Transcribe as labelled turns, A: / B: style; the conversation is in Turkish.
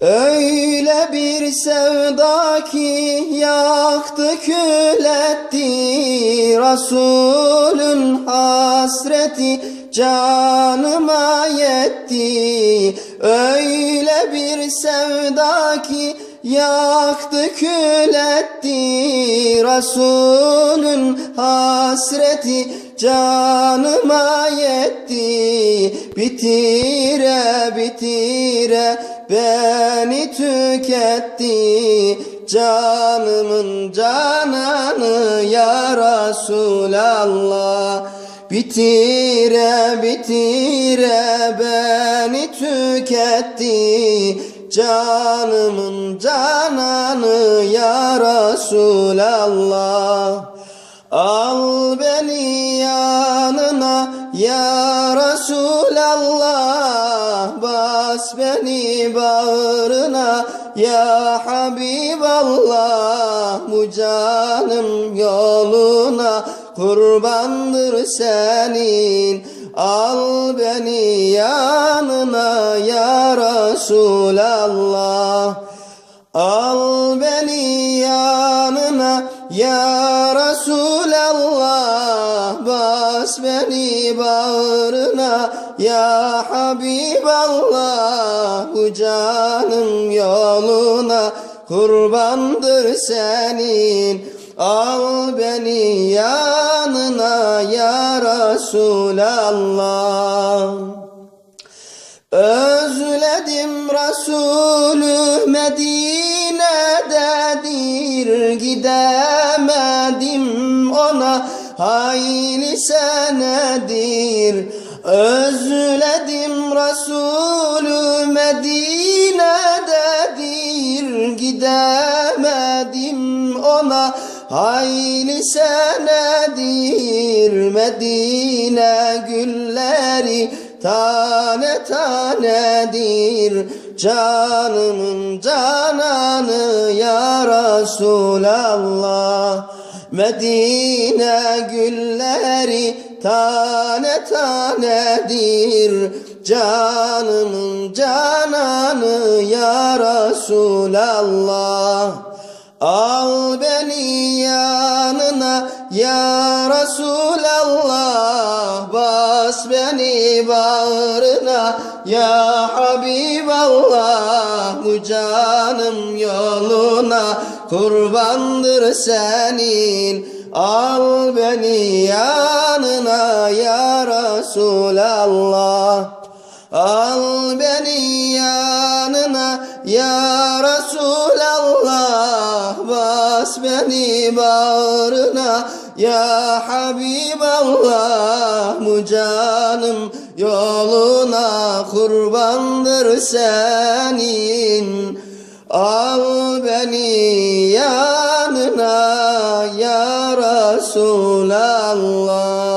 A: Öyle bir sevda ki yaktı kül Resulün hasreti canıma yetti. Öyle bir sevda ki yaktı kül Resulün hasreti canıma yetti. Bitire bitire beni tüketti Canımın cananı ya Resulallah. Bitire bitire beni tüketti Canımın cananı ya Resulallah. Al beni yanına ya Resulallah Beni bağrına ya Habiballah Bu canım yoluna. Kurbandır senin Al beni yanına ya Resulallah Al beni yanına ya Resulallah Bas beni bağrına ya Habiballah Bu canım yoluna. Kurbandır senin Al beni yanına ya Resulallah. Özledim Resulü Medine'dedir ona hayli senedir Özledim Resulü Medine'dedir. Gidemedim ona. Hayli senedir Medine gülleri tane tanedir. Canımın cananı ya Resulallah Medine gülleri tane tanedir. Canımın cananı ya Resulallah. Al beni yanına ya Resulallah beni bağrına. Ya Habiballah Bu canım yoluna. Kurbandır senin Al beni yanına ya Resulallah. Al beni yanına ya Resulallah. Bas beni bağrına ya Habiballah Bu canım yoluna kurbandır senin. Al beni yanına ya Resulallah